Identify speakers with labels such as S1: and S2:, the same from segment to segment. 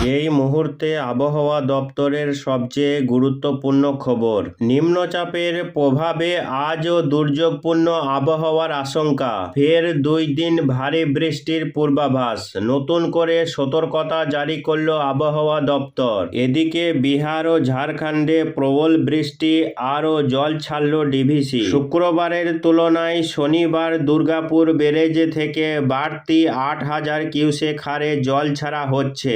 S1: এই মুহূর্তে আবহাওয়া দপ্তরের সবচেয়ে গুরুত্বপূর্ণ খবর। নিম্নচাপের প্রভাবে আজও দুর্যোগপূর্ণ আবহাওয়ার আশঙ্কা। ফের দুই দিন ভারী বৃষ্টির পূর্বাভাস। নতুন করে সতর্কতা জারি করল আবহাওয়া দপ্তর। এদিকে বিহার ও ঝাড়খণ্ডে প্রবল বৃষ্টি আরও জল ছাড়ল ডিভিসি। শুক্রবারের তুলনায় শনিবার দুর্গাপুর ব্যারেজে থেকে বাড়তি আট হাজার কিউসেক হারে জল ছাড়া হচ্ছে।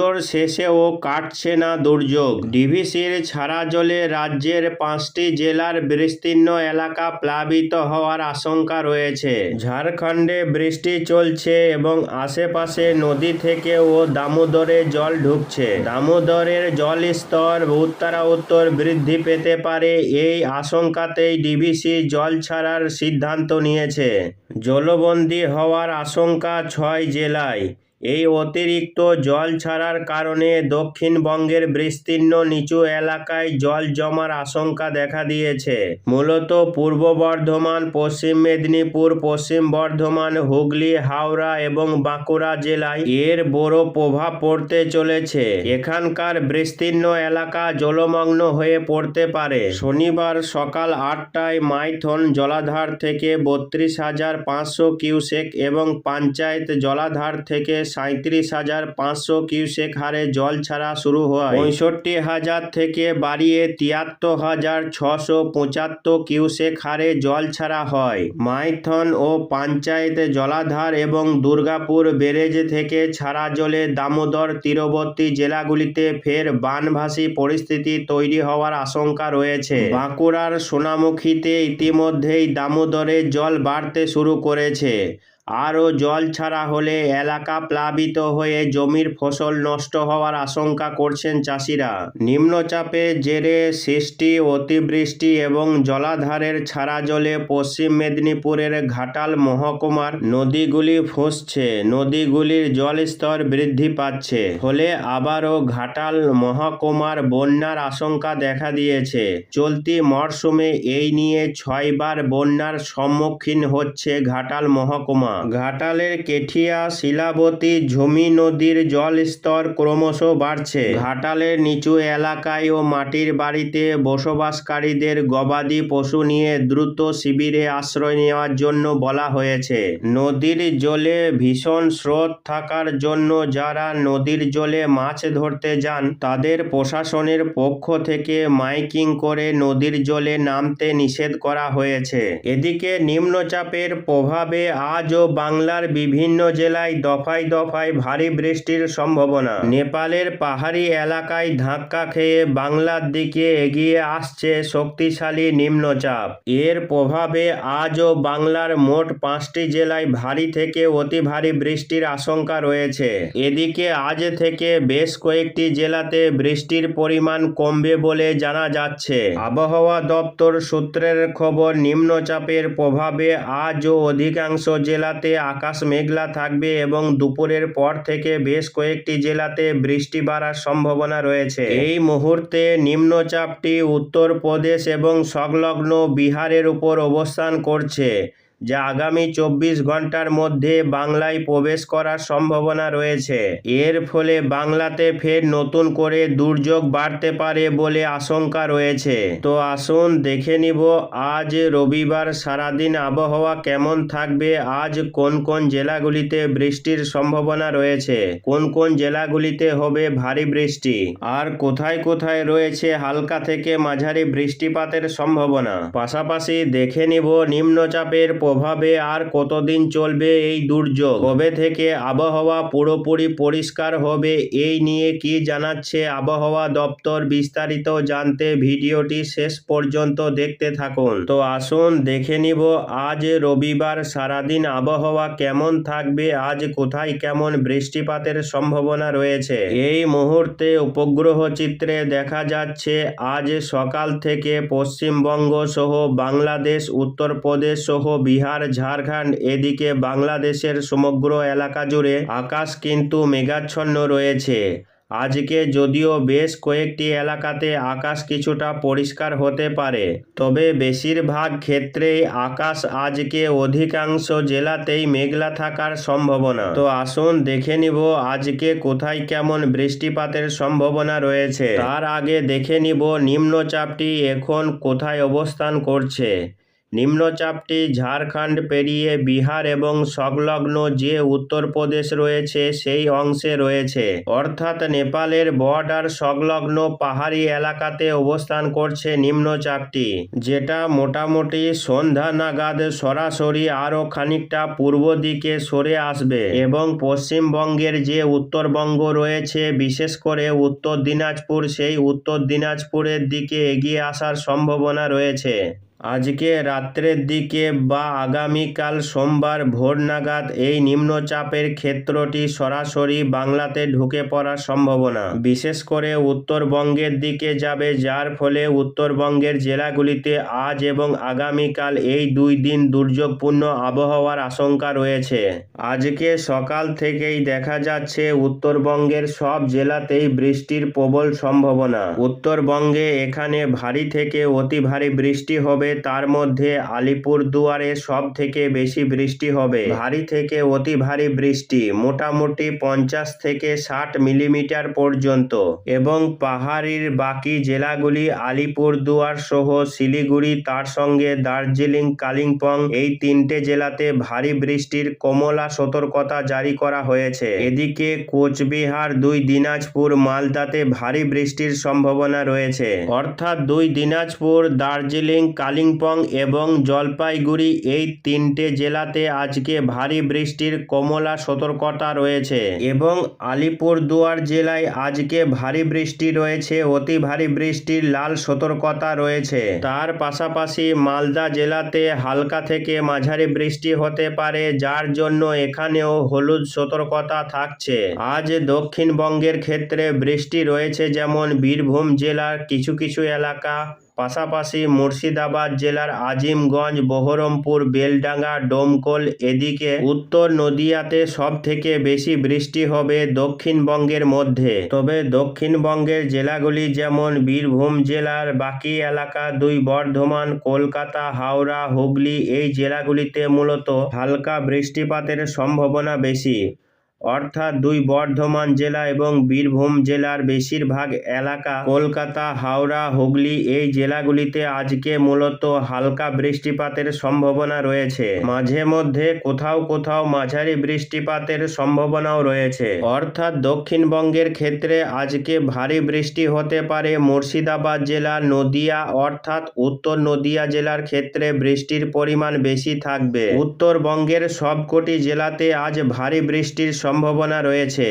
S1: পুজোর শেষেও কাটছে না দুর্যোগ। ডিভিসির ছাড়া জলে রাজ্যের পাঁচটি জেলার বিস্তীর্ণ এলাকা প্লাবিত হওয়ার আশঙ্কা রয়েছে। ঝাড়খণ্ডে বৃষ্টি চলছে এবং আশেপাশে নদী থেকে ও দামোদরে জল ঢুকছে। দামোদরের জল স্তর উত্তরা উত্তর বৃদ্ধি পেতে পারে এই আশঙ্কাতেই ডিভিসি জল ছাড়ার সিদ্ধান্ত নিয়েছে। জলবন্দী হওয়ার আশঙ্কা ছয় জেলায়। এই অতিরিক্ত জল ছাড়ার কারণে দক্ষিণবঙ্গের বিস্তীর্ণ নিচু এলাকায় জল জমার আশঙ্কা দেখা দিয়েছে। মূলত পূর্ব বর্ধমান, পশ্চিম মেদিনীপুর, পশ্চিম বর্ধমান, হুগলি, হাওড়া এবং বাঁকুড়া জেলায় এর বড় প্রভাব পড়তে চলেছে। এখানকার বিস্তীর্ণ এলাকা জলমগ্ন হয়ে পড়তে পারে। শনিবার সকাল আটটায় মাইথন জলাধার থেকে বত্রিশ হাজার পাঁচশো কিউসেক এবং পঞ্চায়েত জলাধার থেকে সাঁত্রিশ হাজার পাঁচশো কিউসেক হারে জল ছাড়া শুরু হয়। পঁয়ষট্টি হাজার থেকে বাড়িয়ে তিয়াত্তর হাজার ছশো পঁচাত্তর কিউসেক হারে জল ছাড়া হয়। মাইথন ও পঞ্চায়েত জলাধার এবং দুর্গাপুর ব্যারেজ থেকে ছাড়া জলে দামোদর, তীরবর্তী জেলাগুলিতে ফের বানভাসী পরিস্থিতি তৈরি হওয়ার আশঙ্কা রয়েছে। বাঁকুড়ার সোনামুখীতে ইতিমধ্যেই দামোদরে জল বাড়তে শুরু করেছে। আরও জল ছাড়া হলে এলাকা প্লাবিত হয়ে জমির ফসল নষ্ট হওয়ার আশঙ্কা করছেন চাষিরা। নিম্নচাপের জেরে সৃষ্টি, অতিবৃষ্টি এবং জলাধারের ছাড়া জলে পশ্চিম মেদিনীপুরের ঘাটাল মহকুমার নদীগুলি ফুঁসছে। নদীগুলির জলস্তর বৃদ্ধি পাচ্ছে। ফলে আবারও ঘাটাল মহকুমার বন্যার আশঙ্কা দেখা দিয়েছে। চলতি মরশুমে এই নিয়ে ছয়বার বন্যার সম্মুখীন হচ্ছে ঘাটাল মহকুমা। ঘাটালের কেঠিয়া শিলাবতী ঝুমি নদীর জল স্তর ক্রমশ বাড়ছে। ঘাটালের নিচু এলাকায় ও মাটির বাড়িতে বসবাসকারীদের গবাদি পশু নিয়ে দ্রুত শিবিরে আশ্রয় নেওয়ার জন্য বলা হয়েছে। নদীর জলে ভীষণ স্রোত থাকার জন্য যারা নদীর জলে মাছ ধরতে যান, তাদের প্রশাসনের পক্ষ থেকে মাইকিং করে নদীর জলে নামতে নিষেধ করা হয়েছে। এদিকে নিম্নচাপের প্রভাবে আজও বাংলার বিভিন্ন জেলায় দফায় দফায় ভারী বৃষ্টির সম্ভাবনা। নেপালের পাহাড়ি এলাকায় ধাক্কা খেয়ে বাংলার দিকে এগিয়ে আসছে শক্তিশালী নিম্নচাপ। এর প্রভাবে আজও বাংলার মোট পাঁচটি জেলায় ভারী থেকে অতি ভারী বৃষ্টির আশঙ্কা রয়েছে। এদিকে আজ থেকে বেশ কয়েকটি জেলাতে বৃষ্টির পরিমাণ কমবে বলে জানা যাচ্ছে। আবহাওয়া দপ্তর সূত্রের খবর, নিম্নচাপের প্রভাবে আজও অধিকাংশ জেলাতে আকাশ মেঘলা থাকবে এবং দুপুরের পর থেকে বেশ কয়েকটি জেলাতে বৃষ্টি বাড়ার সম্ভাবনা রয়েছে। এই মুহূর্তে নিম্নচাপটি উত্তরপ্রদেশ এবং সংলগ্ন বিহারের উপর অবস্থান করছে। যা আগামী চব্বিশ ঘণ্টার মধ্যে বাংলায় প্রবেশ করার সম্ভাবনা রয়েছে। এর ফলে বাংলাতে ফের নতুন করে দুর্যোগ বাড়তে পারে বলে আশঙ্কা রয়েছে। তো আসুন দেখে নিব, আজ রবিবার সারাদিন আবহাওয়া কেমন থাকবে? আজ কোন কোন জেলাগুলিতে বৃষ্টির সম্ভাবনা রয়েছে? কোন কোন জেলাগুলিতে হবে ভারী বৃষ্টি? আর কোথায় কোথায় রয়েছে হালকা থেকে মাঝারি বৃষ্টিপাতের সম্ভাবনা? পাশাপাশি দেখে নিব নিম্নচাপের প্রভাবে আর কতদিন চলবে এই দুর্যোগ? কবে থেকে আবহাওয়া পুরোপুরি পরিষ্কার হবে এই নিয়ে কি জানাচ্ছে আবহাওয়া দপ্তর বিস্তারিত জানতে ভিডিওটি শেষ পর্যন্ত দেখতে থাকুন। তো আসুন দেখে নিব আজ রবিবার সারাদিন আবহাওয়া কেমন থাকবে, আজ কোথায় কেমন বৃষ্টিপাতের সম্ভাবনা রয়েছে? এই মুহূর্তে উপগ্রহ চিত্রে দেখা যাচ্ছে আজ সকাল থেকে পশ্চিমবঙ্গ সহ বাংলাদেশ, উত্তরপ্রদেশ সহ বিহার ঝাড়খণ্ড, এদিকে বাংলাদেশের সমগ্র এলাকা জুড়ে আকাশ কিন্তু মেঘাচ্ছন্ন রয়েছে। আজকে যদিও বেশ কয়েকটি এলাকাতে আকাশ কিছুটা পরিষ্কার হতে পারে, তবে বেশিরভাগ ক্ষেত্রেই আকাশ আজকে অধিকাংশ জেলাতেই মেঘলা থাকার সম্ভাবনা। তো আসুন দেখে নিব আজকে কোথায় কেমন বৃষ্টিপাতের সম্ভাবনা রয়েছে। তার আগে দেখে নিব নিম্নচাপটি এখন কোথায় অবস্থান করছে। নিম্নচাপটি ঝাড়খণ্ড পেরিয়ে বিহার এবং সংলগ্ন যে উত্তরপ্রদেশ রয়েছে, সেই অংশে রয়েছে। অর্থাৎ নেপালের বর্ডার সংলগ্ন পাহাড়ি এলাকাতে অবস্থান করছে নিম্নচাপটি, যেটা মোটামুটি সন্ধ্যা নাগাদ সরাসরি আরও খানিকটা পূর্ব দিকে সরে আসবে এবং পশ্চিমবঙ্গের যে উত্তরবঙ্গ রয়েছে, বিশেষ করে উত্তর দিনাজপুর, সেই উত্তর দিনাজপুরের দিকে এগিয়ে আসার সম্ভাবনা রয়েছে। আজকে রাত্রের দিকে বা আগামীকাল সোমবার ভোর নাগাদ এই নিম্নচাপের ক্ষেত্রটি সরাসরি বাংলাতে ঢুকে পড়ার সম্ভাবনা। বিশেষ করে উত্তরবঙ্গের দিকে যাবে, যার ফলে উত্তরবঙ্গের জেলাগুলিতে আজ এবং আগামীকাল এই দুই দিন দুর্যোগপূর্ণ আবহাওয়ার আশঙ্কা রয়েছে। আজকে সকাল থেকেই দেখা যাচ্ছে, উত্তরবঙ্গের সব জেলাতেই বৃষ্টির প্রবল সম্ভাবনা। উত্তরবঙ্গে এখানে ভারী থেকে অতি ভারী বৃষ্টি হবে তার মধ্যে আলিপুরদুয়ারে সব থেকে বেশি বৃষ্টি হবে। ভারী থেকে অতি ভারী বৃষ্টি, মোটামুটি পঞ্চাশ থেকে ষাট মিলিমিটার পর্যন্ত। এবং পাহাড়ির বাকি জেলাগুলি আলিপুরদুয়ার সহ শিলিগুড়ি, তার সঙ্গে দার্জিলিং, কালিম্পং এই তিনটে জেলাতে ভারী বৃষ্টির কমলা সতর্কতা জারি করা হয়েছে। এদিকে কোচবিহার, দুই দিনাজপুর, মালদাতে ভারী বৃষ্টির সম্ভাবনা রয়েছে। অর্থাৎ দুই দিনাজপুর, দার্জিলিং, কালিম্পং এবং জলপাইগুড়ি এই তিনটে জেলাতে আজকে ভারী বৃষ্টির কমলা সতর্কতা রয়েছে এবং আলিপুরদুয়ার জেলায় আজকে ভারী বৃষ্টি রয়েছে, অতি ভারী বৃষ্টির লাল সতর্কতা রয়েছে। তার পাশাপাশি মালদা জেলাতে হালকা থেকে মাঝারি বৃষ্টি হতে পারে, যার জন্য এখানেও হলুদ সতর্কতা থাকছে। আজ দক্ষিণবঙ্গের ক্ষেত্রে বৃষ্টি রয়েছে যেমন বীরভূম জেলার কিছু কিছু এলাকা পাশাপাশি মুর্শিদাবাদ জেলার আজিমগঞ্জ, বহরমপুর, বেলডাঙ্গা, ডোমকল এদিকে উত্তর নদিয়াতে সব থেকে বেশি বৃষ্টি হবে দক্ষিণবঙ্গের মধ্যে। তবে দক্ষিণবঙ্গের জেলাগুলি যেমন বীরভূম জেলার বাকি এলাকা, দুই বর্ধমান, কলকাতা, হাওড়া, হুগলি এই জেলাগুলিতে মূলত হালকা বৃষ্টিপাতের সম্ভাবনা বেশি। অর্থাৎ দুই বর্ধমান জেলা এবং বীরভূম জেলার বেশিরভাগ এলাকা কলকাতা, হাওড়া, হুগলি এই জেলাগুলিতে আজকে মূলত হালকা বৃষ্টিপাতের সম্ভাবনা রয়েছে। মাঝে মধ্যে কোথাও কোথাও মাঝারি বৃষ্টিপাতের সম্ভাবনাও রয়েছে। অর্থাৎ দক্ষিণবঙ্গের ক্ষেত্রে আজকে ভারী বৃষ্টি হতে পারে মুর্শিদাবাদ জেলা, নদিয়া, অর্থাৎ উত্তর নদিয়া জেলার ক্ষেত্রে বৃষ্টির পরিমাণ বেশি থাকবে। উত্তরবঙ্গের সবকটি জেলাতে আজ ভারী বৃষ্টির সম্ভাবনা রয়েছে।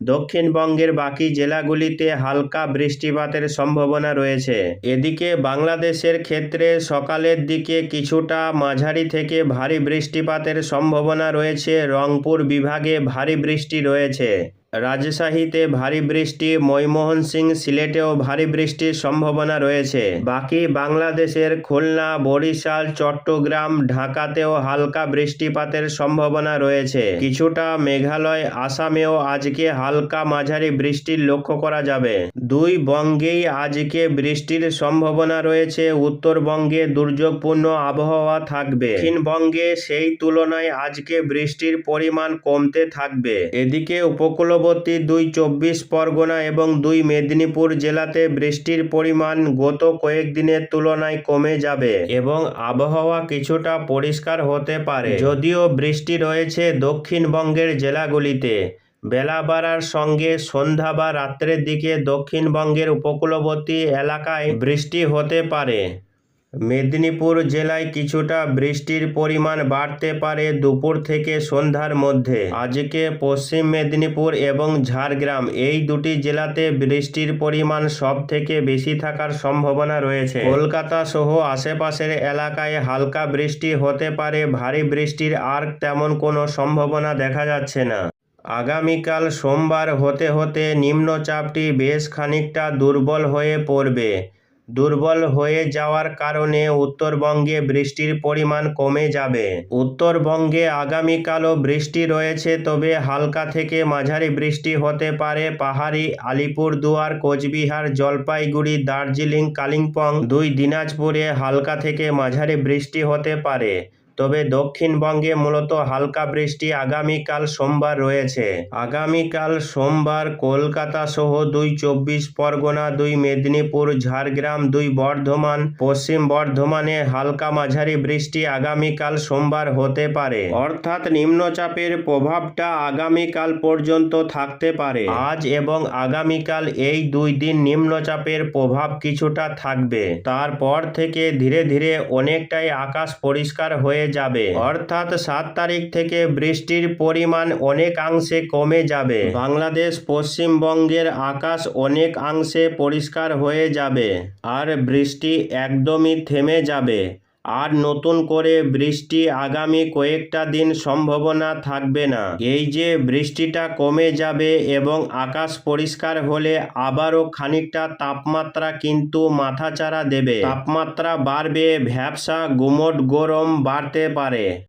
S1: দক্ষিণবঙ্গের বাকি জেলাগুলিতে হালকা বৃষ্টিপাতের সম্ভাবনা রয়েছে। এদিকে বাংলাদেশের ক্ষেত্রে সকালের দিকে কিছুটা মাঝারি থেকে ভারী বৃষ্টিপাতের সম্ভাবনা রয়েছে। রংপুর বিভাগে ভারী বৃষ্টি রয়েছে। রাজশাহীতে ভারী বৃষ্টি ময়মোহন সিং সিলেটেও ভারী বৃষ্টির সম্ভাবনা রয়েছে। বাকি বাংলাদেশের খুলনা, বরিশাল, চট্টগ্রাম, ঢাকাতেও হালকা বৃষ্টিপাতের সম্ভাবনা রয়েছে। কিছুটা মেঘালয়, আসামেও আজকে হালকা মাঝারি বৃষ্টির লক্ষ্য করা যাবে। দুই বঙ্গেই আজকে বৃষ্টির সম্ভাবনা রয়েছে। উত্তরবঙ্গে দুর্যোগপূর্ণ আবহাওয়া থাকবে। দক্ষিণবঙ্গে সেই তুলনায় আজকে বৃষ্টির পরিমাণ কমতে থাকবে। এদিকে উপকূল উপকূলবর্তী দুই চব্বিশ পরগনা এবং দুই মেদিনীপুর জেলাতে বৃষ্টির পরিমাণ গত কয়েকদিনের তুলনায় কমে যাবে এবং আবহাওয়া কিছুটা পরিষ্কার হতে পারে। যদিও বৃষ্টি রয়েছে দক্ষিণবঙ্গের জেলাগুলিতে। বেলা বাড়ার সঙ্গে সন্ধ্যা বা রাত্রের দিকে দক্ষিণবঙ্গের উপকূলবর্তী এলাকায় বৃষ্টি হতে পারে। মেদিনীপুর জেলায় কিছুটা বৃষ্টির পরিমাণ বাড়তে পারে দুপুর থেকে সন্ধ্যার মধ্যে। আজকে পশ্চিম মেদিনীপুর এবং ঝাড়গ্রাম এই দুটি জেলাতে বৃষ্টির পরিমাণ সব থেকে বেশি থাকার সম্ভাবনা রয়েছে। কলকাতা সহ আশেপাশের এলাকায় হালকা বৃষ্টি হতে পারে, ভারী বৃষ্টির আর তেমন কোনো সম্ভাবনা দেখা যাচ্ছে না। আগামীকাল সোমবার হতে হতে নিম্নচাপটি বেশ খানিকটা দুর্বল হয়ে পড়বে। দুর্বল হয়ে যাওয়ার কারণে উত্তরবঙ্গে বৃষ্টির পরিমাণ কমে যাবে। উত্তরবঙ্গে আগামীকালও বৃষ্টি রয়েছে, তবে হালকা থেকে মাঝারি বৃষ্টি হতে পারে পাহাড়ি, আলিপুরদুয়ার, কোচবিহার, জলপাইগুড়ি, দার্জিলিং, কালিম্পং। দুই দিনাজপুরে হালকা থেকে মাঝারি বৃষ্টি হতে পারে। তবে দক্ষিণবঙ্গে মূলত হালকা বৃষ্টি আগামীকাল সোমবার রয়েছে। আগামীকাল সোমবার কলকাতা সহ দুই চব্বিশ পরগনা, দুই মেদিনীপুর, ঝাড়গ্রাম, দুই বর্ধমান, পশ্চিম বর্ধমানে হালকা মাঝারি বৃষ্টি আগামীকাল সোমবার হতে পারে। অর্থাৎ নিম্নচাপের প্রভাবটা আগামীকাল পর্যন্ত থাকতে পারে। আজ এবং আগামীকাল এই দুই দিন নিম্নচাপের প্রভাব কিছুটা থাকবে। তারপর থেকে ধীরে ধীরে অনেকটাই আকাশ পরিষ্কার হয়ে যাবে। অর্থাৎ সাত তারিখ থেকে বৃষ্টির পরিমাণ অনেকাংশে কমে যাবে। বাংলাদেশ পশ্চিমবঙ্গের আকাশ অনেক অংশে পরিষ্কার হয়ে যাবে। আর বৃষ্টি একদমই থেমে যাবে। আর নতুন করে বৃষ্টি আগামী কয়েকটা দিন সম্ভাবনা থাকবে না। এই যে বৃষ্টিটা কমে যাবে এবং আকাশ পরিষ্কার হলে আবারও খানিকটা তাপমাত্রা কিন্তু মাথাচাড়া দেবে। তাপমাত্রা বাড়বে, ভ্যাবসা গুমট গরম বাড়তে পারে।